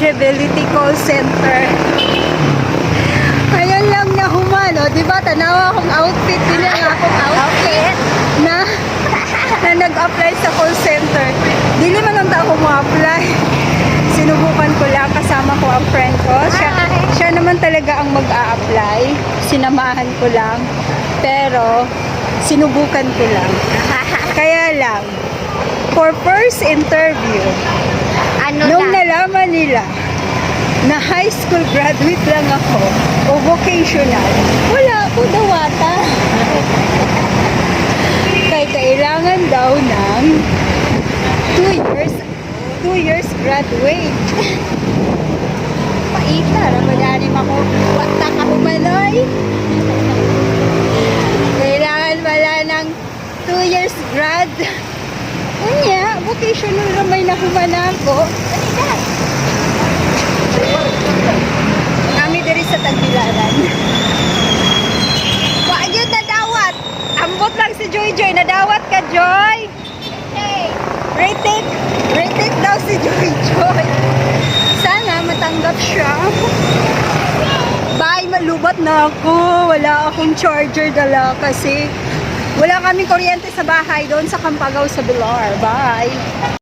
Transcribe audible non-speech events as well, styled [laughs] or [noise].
Graduability Call Center. Ngayon lang na humano, di ba? Tanawa akong outfit, din lang akong outfit na [laughs] na nag-apply sa call center. Dili man lang ako mo-apply. Sinubukan ko lang, kasama ko ang friend ko. Siya, siya naman talaga ang mag-a-apply. Sinamahan ko lang. Pero, sinubukan ko lang. [laughs] Kaya lang, for first interview, Ano nung na? nalaman nila na high school graduate lang ako o vocational, wala ako dawata. [laughs] Kaya kailangan daw ng 2 years 2 years graduate. [laughs] Paita, ramadanim ako. Wata ka humanoy. Kailangan wala ng 2 years grad. Unya, vocational ramay na humana ko. Kami diri sa Tagbilaran. Wa yun nadawat. Ambot lang si Joy Joy. Nadawat ka, Joy. Retake. Retake daw si Joy Joy. Sana matanggap siya. Bye, malubat na ako. Wala akong charger dala kasi wala kaming kuryente sa bahay doon sa Kampagaw sa Bilar. Bye.